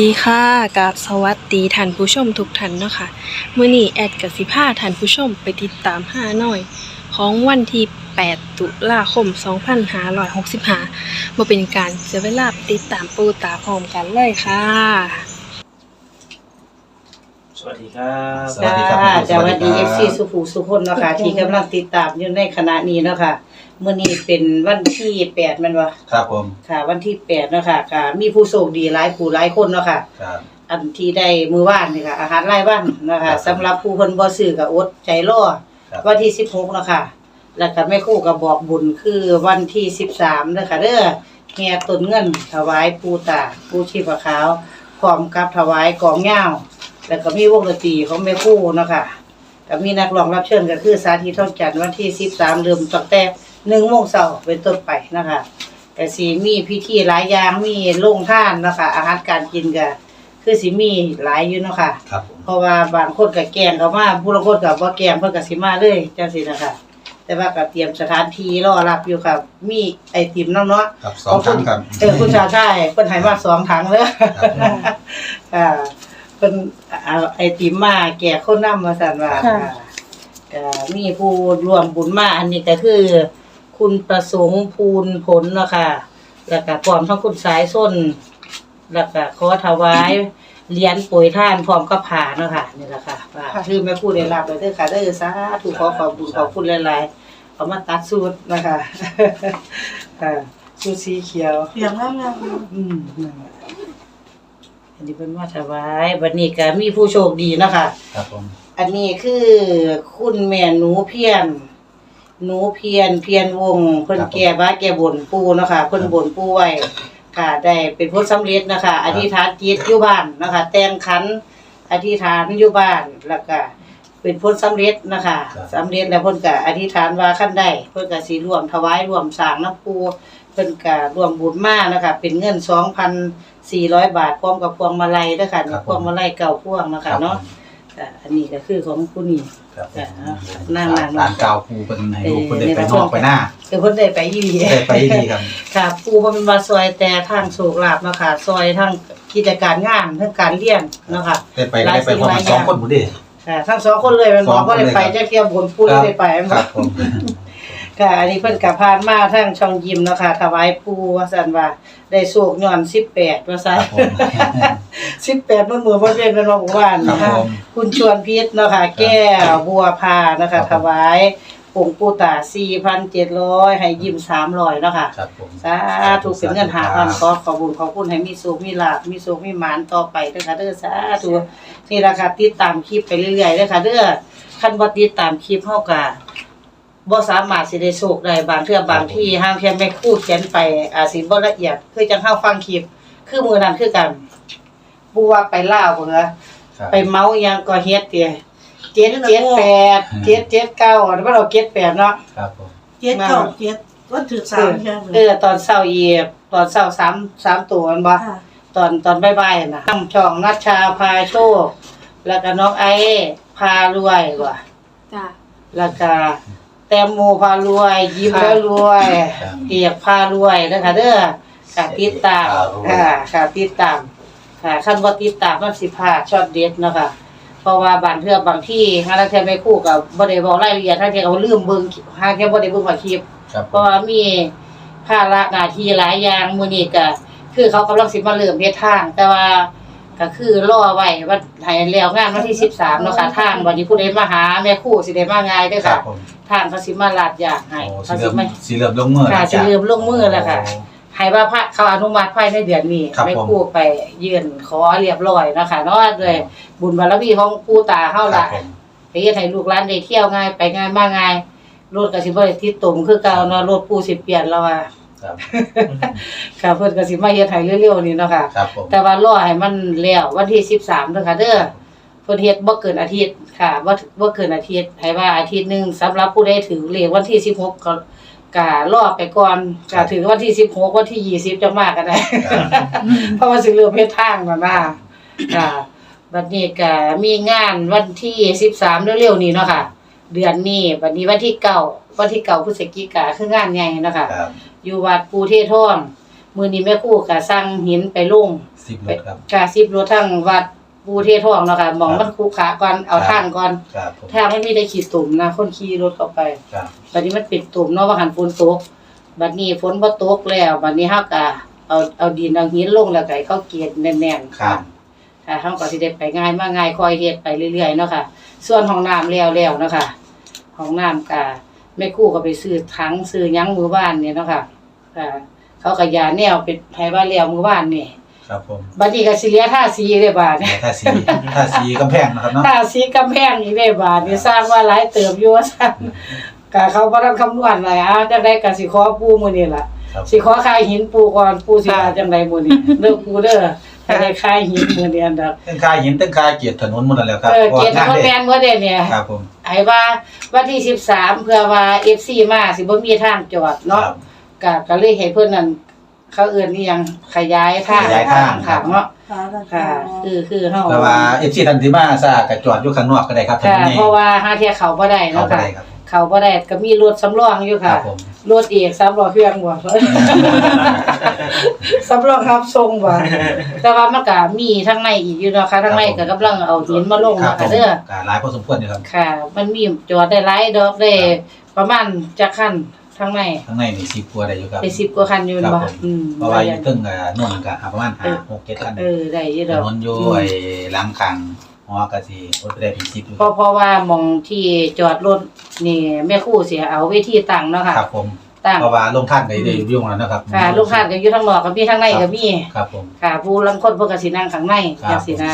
ดีค่ะกับสวัสดีท่านผู้ชมทุกท่านเนาะค่ะมื้อนี้แอดกับสิพาท่านผู้ชมไปติดตามห้าหน่อย ของวันที่ 8 ตุลาคม 2565มาเป็นการเสียเวลาติดตามปูตาพร้อมกันเลยค่ะ สวัสดีครับสวัสดีครับจ้าสวัสดีสเอวัฟสซีดีครับสุภูสุพนเนาะค่ะที่กำลังติดตามอยู่ในคณะนี้เนาะค่ะมื้อนี้เป็นวันที่แปดแม่นบ่ครับผมค่ะ วันที่แปดเนาะค่ะค่ะ มีผู้โชคดีหลายผู้หลายคนเนาะค่ะครับอันที่ได้มื้อวานนี่ค่ะ อาหารรายวันเนาะครัค่ะบสำหรับผู้เพิ่นบ่ซื้อก็อดใจรอครับวันที่16เนาะค่ะแล้วก็แม่ครูก็บอกบุญคือวันที่13เด้อค่ะเด้อแห่ต้นเงินถวายปู่ตาปู่ชีพขาวพร้อมกับถวายกองยาว แล้วก็มีวงดนตรีของแม่ครู่เนาะค่ะก็มีนักร้องรับเชิญก็คือสาธิตทองจันทร์วันที่13เริ่มตั้งแต่1โมงเช้าเป็นต้นไปนะคะก็สิมีพิธีหลายอย่างมีโรงทานเนาะค่ะอาหารการกินก็คือสิมีหลายอยู่เนาะค่ะครับผมเพราะว่าบางคนก็แกงเขามาผู้ละคนก็บ่แกงเพิ่นก็สิมาเลยจังซี่นะคะแต่ว่าก็เตรียมสถานที่รอรับอยู่ค่ะ มีไอติมน้องเนาะครับสองครั้งครับเออคุณชาชายเพิ่นให้มาสองถังเลยครับผม อ่า เพิ่นเอาไอติมมาแก่คนนำมาสั่นว่าค่ะอ่าก็มีผู้ร่วมบุญมาอันนี้ก็คือ คุณประสงค์ภูลผลเนาะค่ะ แล้วก็พร้อมทั้งคุณสายส้น แล้วก็ขอถวายเหรียญปุ๋ยท่านพร้อมกับผ่าเนาะค่ะนี่แหละค่ะว่าคือแม่พูดได้รับเลยเด้อค่ะเด้อสาธุขอขอบคุณขอบคุณหลายๆเอามาตัดสูตรนะคะ ค่ะสูตรสีเขียว เสียงงามงามอืมนั่นแหละ อันนี้เป็นว่าถวายวันนี้ก็มีผู้โชคดีเนาะคะครับผมอันนี้คือคุณแม่หนูเพียน หนูเพียนเพียนวงเพิ่นแก่บ้านแก่บนปูเนาะคะเพิ่นบนปูไว้ค่ะได้เป็นผลสำเร็จนะคะ อธิษฐานจิตอยู่บ้านนะคะ แต่งขันอธิษฐานอยู่บ้านแล้วก็ เป็นผลสำเร็จนะคะสำเร็จแล้วเพิ่นก็อธิษฐานว่าขั้นได้เพิ่นก็สิร่วมถวายร่วมสร้างน้ำปูเพิ่นก็ร่วมบุญมานะคะเป็นเงิน 2,400 บาทพร้อมกับพวงมาลัยเด้อค่ะนี่พวงมาลัยเก่าพวงนะครัคะบเนาะอะอันนี้ก็คือของผู้นี้ครับจ้ะผมนั่งๆร้านเก่าปูเป็นให้ลูกเออเป็นได้ในไปร้านนอกไปหน้าคือเพิ่นได้ไปอีหลี ได้ไปดีครับ ค่ะปูบ่เป็นว่าซอยแต่ทางโศกลาบเนาะค่ะซอยทางกิจการงานทั้งการเรียนเนาะค่ะได้ไปก็ได้ไปพร้อมกันสองคนหมดเด้ ค่ะทั้งสองคนเลยแมันสบอองกคนว่าได้ไปเลยครับจักเที่ยวบนปูได้ไปแม่นคบ่รับผมค่ะอันนี้เพิ่นกับพานมาทั้งช่องยิมเนาะค่ะถวายปูว่าซั่นว่าได้โศกย้อน18ว่าซั่คนรับผม18มื้อมื้อบ่เป็นเป็นว่าหมู่บ้านครับนะคะผมคุณชวนพิษเนาะค่ะแก้วบัวพานะคะครับถวาย ปู่ปู่ตา4,700ให้ยิ้ม300เนาะค่ะ ครับผมสาธุเป็นเงิน5,000ขอขอบคุญขอบคุณให้มีสุขมีลาภมีสุขมีหมานต่อไปเด้อค่ะเด้อสาธุนี่ล่ะค่ะติดตามคลิปไปเรื่อยๆเด้อค่ะเด้อคันบ่ติดตามคลิปเฮาก็บ่สามารถสิได้โชคได้บางเทื่อบางที่ห้างเพียงแม่ครูเขียนไปอาจสิบ่ละเอียดคือจังเฮาฟังคลิป คือมื้อนั้นคือกันปู่ว่าไปลาวพุ่นเหรอครับไปเมาส์ยังก็เฮ็ดเตีย เจ็ดเจ็ดแปดเจ็ดเจ็ดเก้าอันว่าเราเจ็ดแปดเนาะครับผมเจ็ดเก้าเจ็ดวันถือสามใช่ไหมเออตอนเช้าเหยียบตอนเช้าสามสามตัวมันบ่ค่ะตอนตอนบ่ายๆน่ะน้ำช่องนัชชาพาโชค แล้วก็น้องไอ้พารวยว่ะจ้าแล้วก็แตงโมพารวย ยิ้มแล้วรวยครับเกียกพารวยนะคะเด้อค่ะติดตามพารวยค่ะค่ะติดตามค่ะคันบ่ติดตามมันสิพลาดช็อตเด็ดเนาะค่ะ เพราะว่าบางเทื่อบางที่หาลางเทื่อไม่คู่กับบ่ได้บอกรายละเอียดทางเทื่อก็ลืมเบิ่งหาแค่บ่ได้เบิ่งว่าคลิปครับเพราะว่ามีภาระหน้าที่หลายอย่างมื้อนี้ก็คือเขากำลังสิมาเริ่มเฮ็ดทาง แต่ว่าก็คือรอไว้ว่าให้แล้วงานวันที่13เนาะค่ะทางวันนี้ผู้ใดมาหาแม่ครู่สิได้มาง่ายเด้อครัค่ะบผมทางเขาสิมาลาดยางให้โอ้เขาสีสิเหลือมมาสีเหลือมลงมือค่ะแล้วสีเหลือมลงมือแล้วค่ะ โให้ว่าพระเขาอนุมัติภายในเดือนนี้ครับไม่ผมคู่ไปยื่นขอเรียบร้อยเนาะคะเนาะด้วยบุญบารมีของปู่ตาเฮาครัล่ะบผมไปเฮ็ดให้ลูกหลานได้เที่ยวง่ายไปง่ายมาง่ายรถก็สิบ่ได้ติดตุ่มคือเก่าเนาะรถปู่สิเปลี่ยนแล้วว่าครับค่ะเพิ่นก็สิมาเฮ็ดให้เร็วๆนี้เนาะค่ะ ครับผมแต่ว่ารอให้มันแล้ววันที่13เด้อค่ะเด้อเพิ่นเฮ็ดบ่เกินอาทิตย์ค่ะบ่บ่เกินอาทิตย์ให้ว่าอาทิตย์หนึงสำหรับผู้ใดถือเลขวันที่16ก็ ก็รอไปก่อนก็ถึงวันที่16วันที่20จะมาก็ได้ครับเพราะว่าสิเริ่มเฮ็ดทางแล้วนะค่ะบัดนี้ก็มีงานวันที่13เร็วๆนี้เนาะค่ะ เดือนนี้บัดนี้วันที่เก้าวันที่เก้าพฤศจิกาคืองานใหญ่เนาะค่ะ ครับอยู่วัดปูเทศทองมื้อนี้แม่ครูก็สั่งหินไปลงสิบรถครับกาซิบรถทั้งวัด ปูเททองเนาะค่ะหมองมันคุขาก่อนเอาทางก่อนครับผมทางมันมีได้ขีดตุ่มนะคนขี่รถเข้าไปครับบัดนี้มันปิดตุ่มเนาะว่าหันฝนตกบัดนี้ฝนบ่ตกแล้วบัดนี้เฮาก็เอาเอาดินเอาหินลงแล้วก็ให้เขาเกลียดแน่นๆครับค่ะเฮาก็สิได้ไปง่ายมาง่ายคอยเฮ็ดไปเรื่อยๆเนาะค่ะ ส่วนห้องน้ำแล้วแล้วเนาะค่ะห้องน้ำก็แม่ครู่ก็ไปซื้อถังซื้อหยังมื้อวานเนี่ยเนาะค่ะค่ะเขาก็ยาแนวเป็นให้ว่าแล้วมื้อวานนี่ ครับผมบัดนี้ก็สิเหลือท่าสีเด้บาดเดี๋ยวถ้าสีถ้าสีกำแพงนะครับเนาะท่าสีกำแพงนี่เด้บาดนี่สร้างว่าหลายเติบอยู่ว่าซั่นก็เขาบ่ทันคำนวณหลายอะจังได๋ก็สิขอปู่มื้อนี้ล่ะครับสิขอค่ายหินปู่ก่อนปู่สิว่าจังไดมื้อนี้เด้อปู่เด้อให้ได้ค่ายหินมื้อนี้อันดับเต้นคายหินเต้นคายเกียรติถนนหมดแล้วครับเออเกียรติพาะคนว่าแม่นเมื่อเดเนี่ยครับผมไอ้ว่าวันที่สิบสามเพื่อว่าเอฟซีมาสิบ่มีทางจอดเนาะครับก็ก็เลยให้เพิ่นนั่น เขาเอื้อนนี่ยังขยายทางขยายทาง ค่ะเนาะขาดันค่ะ คือคือเฮาแต่ว่าเอฟซีทันติมาซากับจอดอยู่ข้างนอกก็ได้ครับถนค่ะนนี้เพราะว่าหาเที่ยเขาบ่ได้เข้าเนาะไปค่ะ ได้ครับ เขาบ่ได้ก็มีรถสำรองอยู่ครัค่ะบผมรถเอกสำรองเครื่องบ่ สำรองรับส่งบ่แต่ว่ามันก็มีทางในอีกอยู่เนาะค่ะทางในก็กำลังเอาหินมาลงครับนะผคะมเด้อ ก็หลายพอสมควรอยู่ครับ ค่ะ มันมีจอดได้หลายดอกได้ครับประมาณจักคัน ทางในข้างในนี่สิบกว่าได้อยู่ครับได้10กว่าคันอยู่ครับบ่ผม อืมเพราะว่าอยู่ตึ้งอ่านู่นก็หาประมาณห้าหกเจ็ดคันเออได้อยู่ถดอกนนอยู่ไอ้หลังกลางหอกะสิรถไปได้เป็นสิบอยู่เพราะเพราะว่าหมองที่จอดรถนี่แม่ครู่สิเอาเวทีตั้งเนาะค่ะครับผม ตั้งเพราะว่าลงท่านก็ได้อยู่ยุ่งแล้วนะครับ ค่ะ ลูกค้าก็อยู่ทางนอกก็มีทางในก็มี ครับผม ค่ะผู้ลังคนเพิ่นก็สินั่งข้างในครับจังซี่นะ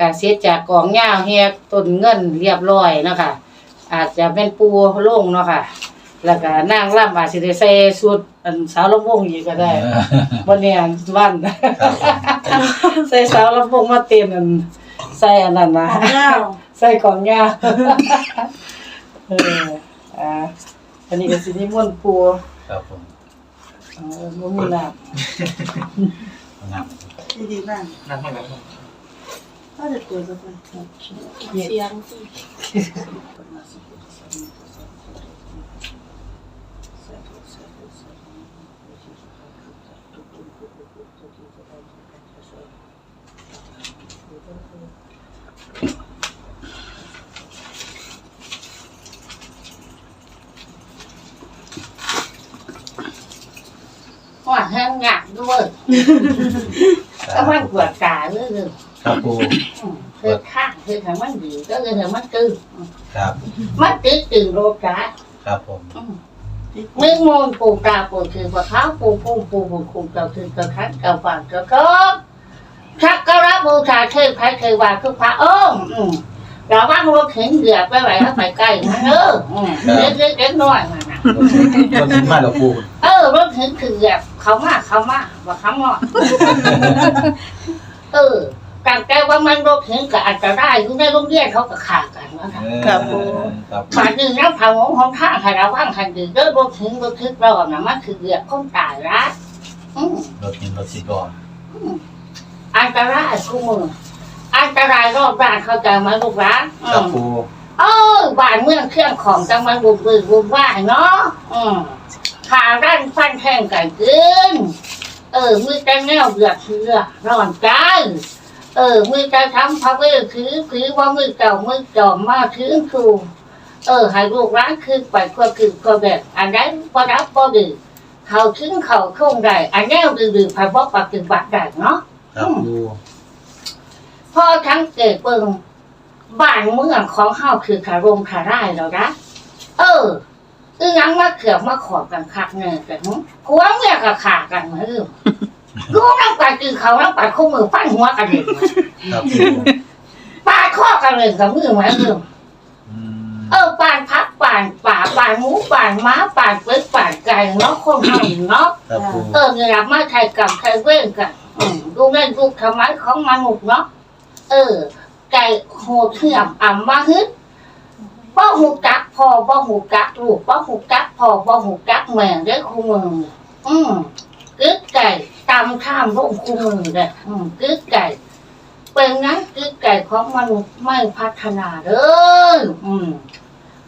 การเสียจากกองยาวแฮกต้นเงินเรียบร้อยเนาะค่ะอาจจะเป็นปูโล่งเนาะค่ะ แล้วก็นางร่ำอาจสิได้ใส่ชุดอันสาวลำวงอีกก็ได้เออบ่แน่วันครับผมใส่สาวลำวงมาเต้นอันใส่อันนั้นนะของยาวใส่กองยาวเอออ่าอันนี้ก็สินิมนต์ปูครับผมเออบ่มีน้ำงามดีๆนั่งนั่งให้แล้วถ้าจะเปิดจะไปเสียง ว่าแห้งงะด้วยก็มันปวดตาเรื่อยครับปูๆคือข้างคือทางมันดีก็คือทางมันตื้อครับ มันตื้อตื่นโลกาครับผม มึงมองปูตาปูคือว่าเขาปูปูปูปูปูเก่าคือกระทันกระฝังกระกบชักกระบูชาเทพใครเคยวาคือพระองค์อืมเราว่างรถเข็นเดือดไปไหวถ้าไปใกล้มันเอออืมเล็กเล็กเล็กน้อยมันนะรถทิ้งมาแล้วปูเออรถเข็นคือแบบเขามาเขามาว่าเขามาเออ แต่แต่ว่ามันรถเข็นก็อาจจะได้อยู่ในโรงเรียนเขาก็ขาดกันนะคะครับปูครับฝ่ายหนึ่งน้ำผังของของข้างให้ระวังคันดื้อเด้อรถถึงรถทึกเราอะนะมันคือเดือดคนตายละอืม รถทิ้งรถสิบล้ออันตรายคู่มืออันตรายรอบบ้านเข้าใจไหมลูกหลานอืครับมปูเออบ้านเมืองเครื่องของจังมันบุญบุญบุญว่าเนาะอืมขาด้านฟันแทงกันเกินเออมือแต่แนวเดือดเชือร้อนใจ เออ มือจะทำพระเวทถือถือว่ามือเก่ามือจอมมาถือครูเออให้ลูกร้านคือไปก็คือก็แบบอันนั้นพอรับพอดื้อเขาถึงเขาคงได้อันแนวดื้อๆพายบอกปฏิบัติได้เนาะครับปูพอทั้งเกิดเปิงบ้านเมืองของเฮาคือคารมคาร่ายแล้วนะเออคือยังมาเขือกมาขอบกันคักเงินกันหัวเมียก็ขากันเหมือนเดิม กูน้ำปลาคือเขาน้ำปลาคู่มือฟันหัวกันเลยครับปูปาดข้อกันเลยกับมือเหมือนเดิมอืมเออป่านพักป่านป่าป่านหมูป่านม้าป่านเป็ดป่านไก่เนาะคนเฮาเนาะ ครับปูเออเนี่ยมาไทยกับไทยเว้นกันอืมดูเล่นดูทำไมของมนุษย์เนาะ เออ ไก่โหดเทียมอ่ำมาฮึดป้าหูกักพอป้าหูกักลูกป้าหูกักพอป้าหูกักแม่ได้คู่มืออืมกึกไก่ตำข้ามลงคู่มือเลยอืมกึกไก่เป็นงั้นกึกไก่ของมนุษย์ไม่พัฒนาเลยอืม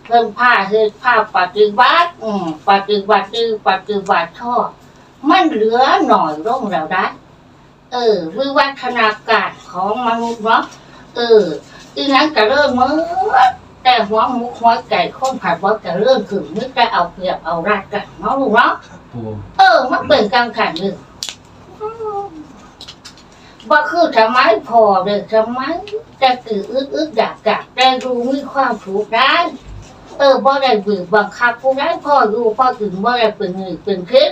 เพิ่มผ้าคือผ้าปฏิบัติอืมปฏิบัติคือปฏิบัติชอบมันเหลือหน่อยลงแล้วได้ เออวิวัฒนาการของมนุษย์เนาะเอออีนั้นก็เริ่มเมื่อแต่หัวหมุกหัวไก่ข้นผัดว่าจะเริ่มขึ้นนึกจะเอาเปรียบเอารัดกันเนาะลูกเนาะครับปูเออมันเป็นการแข่งหนึ่ง ว่าคือทำไมพอเลยทำไมจะกืออึดอึดอยากอยากได้รู้มีความถูกได้เออบ่ได้บือบังคับผู้ได้พ่อรู้พ่อถึงบ่ได้เป็นหนึ่งเป็นขึ้น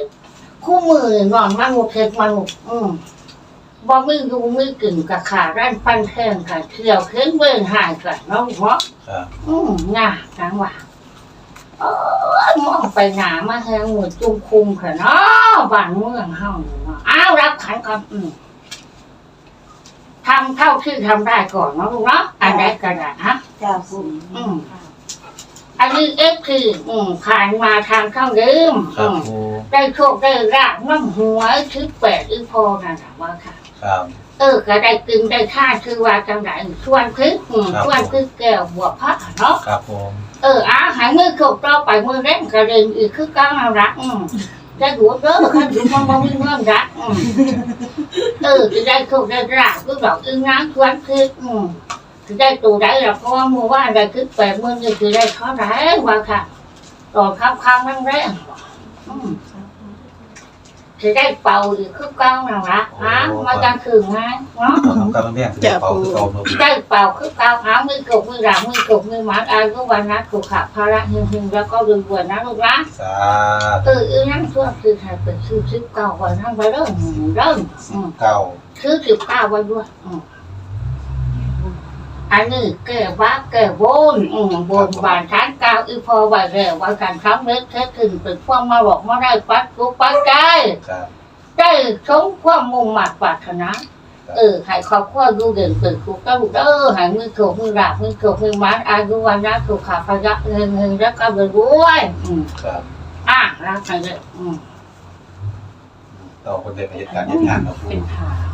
คู่มือนอนมันหมดเทศมันหมดอืมบ่มือดูมือกึ่งกับขาด้านฟันแทงกับเที่ยวขึ้นเบิ่งหายกันเนาะเนาะครับอืมง่าจังหวะ เออมองไปหนามาแทงหมดจุ่มคุมค่ะเนาะบ้านเมืองเฮานี่เนาะอ้าวรับขันก่อนอืมทำเท่าที่ทำได้ก่อนเนาะลูกเนาะอันใดก็ได้ฮะ จ้าปูอืม อันนี้เอฟคืออืมผ่านมาทางข้างเดิมครัอืบมปูได้โชคได้ราบน้ำหัวชิดแปดอีพอนั่นแหละว่าค่ะ ครับ เออก็ได้กินได้ท่าคือว่าจังไรชวนพึกอืมครับ ชวนพึกแก้วบวกพระเนาะครับผม เอออาหายมือขบเราไปมือแรงกระเด็นอีกคือก้าวรักอืมได้หัวเด้อขันถึงมันบ่มีเมื่อรักอืมเออจะได้โชคได้ราบก็บอกอึ้งน้ำควันพึกอืมจะได้ตัวได้หรอกเพราะว่ามือว่าได้คือแปดมือจะได้เท่าไหร่ว่าค่ะต่อนข้ามข้ามนั่งแรงอืม จะได้เป่าอีกคือเก้าน่ารักฮะมากลางคืนไงเนาะเราทำการเลี้ยงจะเป่าคือเก่าเมื่อปูได้เป่าคือเก้าหามือกบมือหลังมือกบมือหมัดอายุวันนะถูกขับภาระหึงหึงแล้วก็รวยรวยนะลูกนะสาเอออีนั่งช่วงคือใครเป็นชื่อสิบเก้าวันทั้งไปเริ่มเริ่มอืมเก่าคือสิบเก้าวันด้วย อืมอันนี้แก่ว่าแก่โวนอืมบนบานทานกาวอีพอไว้แล้วว่าการทำเล็กเท็จถึงเป็นความมาบอกมาได้ปัดกุปัดใจครับได้สมความมุ่งมั่นปรารถนาเออให้ครอบครัวดูเด่นเปิดคุกก็ลูกเออให้มือโขกมือหลาบมือโขกมือมัดอายุวันนะถูกขาพยักเงินเงินแล้วก็เบิดรวยอืมครับอะรักใครเลยอืมต่อคนเดียวเหตุการณ์เหตุงานครับปูเป็นขาเป็นคน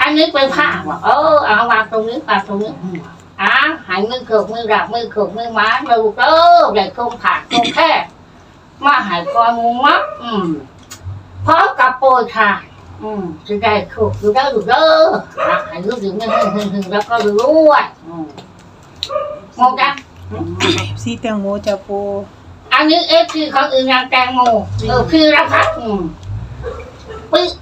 อันนี้เป็นผ้าว่ะเออเอาวางตรงนี้วางตรงนี้อะให้มือโขกมือหลาบมือโขกมือมัดลูกเออได้คงผ่านคงแค่มาหายกอนมุงมัดอืมพร้อมกับโปรยทานอืมจะได้ถูกอยู่ได้อยู่เด้ออะให้รู้ถึงไม่หึงหึงแล้วก็รวยอืมมองกันซีแตงโมจ้าปูอันนี้เอฟคือของอื่นนางแตงโมเออคือรพัฒน์อืมปิตานัง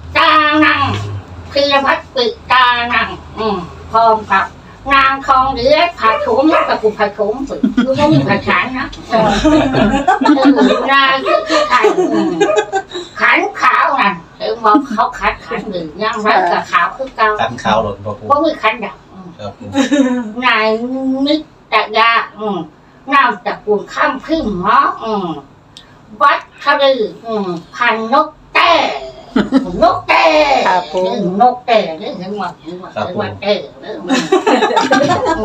คือรพัฒน์ปิตานังอืมพร้อมกับ นางทองเหลือผัดโถมกับกูผัดโถมปิคือว่ามีผัดฉานนะเออเออนางคือคือไทยอืมขันขาวน่ะเออบอกเขาขัดขันหนึ่งย่างไรกับขาวคือเก่าขันขาวหล่นครับปูเพราะมีขันดำอืม ครับปูนายนิตยาอืมนามจากกุลข้ามพึ่งเนาะอืมวัดคฤห์อืมพันนกแต่ นกแต่ นกแต่เนี่ยเห็นว่าเห็นว่าเห็นว่าแต่เนี่ย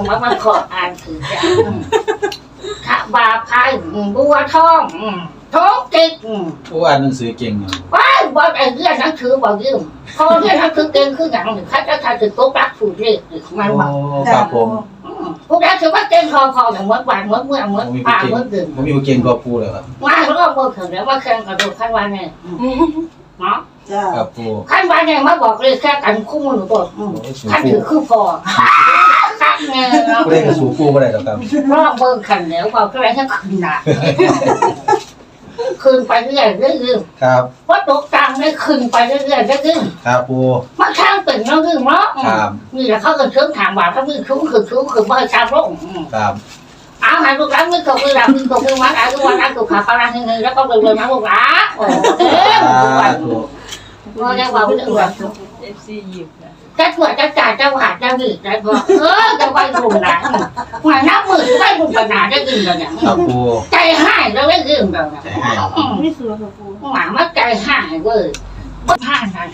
มันมันขออ่านถือจ้ะขบาพายบัวทองท้องจิกอืมปูอ่านหนังสือเก่งอยู่ว้ายบ่ไอ้เรื่องหนั้นถือบ่ยืมพอเรื่องหนั้นคือเก่งคืออย่างหนึ่งข้าจะทายถึงตัวรักผูกเรียกมันบอกครับผมพวกนั้นถือว่าเก่งพอพออย่างเมื่อวานเมื่อเมื่อเมื่อป่าเมื่อดื่นผมมีเก่งกว่าปูเลยครับมาแล้วก็เมื่อถึงแล้วมาแข่งกระโดดขั้นวันเนี่ย เนาะจ้าครับปูขั้นวันเนี่ยมาบอกเลยแค่กันคู่มือหนูตัวอืมโอ้ยสูขั้นปูถือคือพอขั้นเนี่ยเนาะปูได้กับสูปูไม่ได้หรอกครับรอบเบิ่งขันแล้วบอกก็ไรแค่คืนน่ะคืนไปเรื่อยเรื่อยครับๆว่าตกตังได้คืนไปเรื่อยๆเรื่อยครับปู ๆมาข้างเป็นเนาะคือเนาะครับ นี่แหละเขาก็เชิงถามว่าถ้ามือคุ้มคือคุ้มคือบ่ให้ชาลงครับเอาหาลูกหลานมือตกมือหลับมือตกมือมัดอายุวันนั้นถูกขาพาราหนึ่งแล้วก็เดินๆนะลูกหลานโอ้เอ๊ะสาลูกหลานธุก็ได้ว่าเป็นตัวเอฟซีหยิบนะจะตรวจจะจ่ายจะหวาดจะหวีดจะพอเออจะไปรุมนะหวานน้ำมือไปรุม ปัญหาได้ยินเลยเนี่ยครับปูใจหายแล้วได้ยินเลยเนี่ยใจให้ไม่สวยค่ะปูหวานว่าใจหายเว้ยบ้านนั่น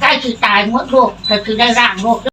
ใกล้คือตายหมดโลกแต่คือได้ร่างโลก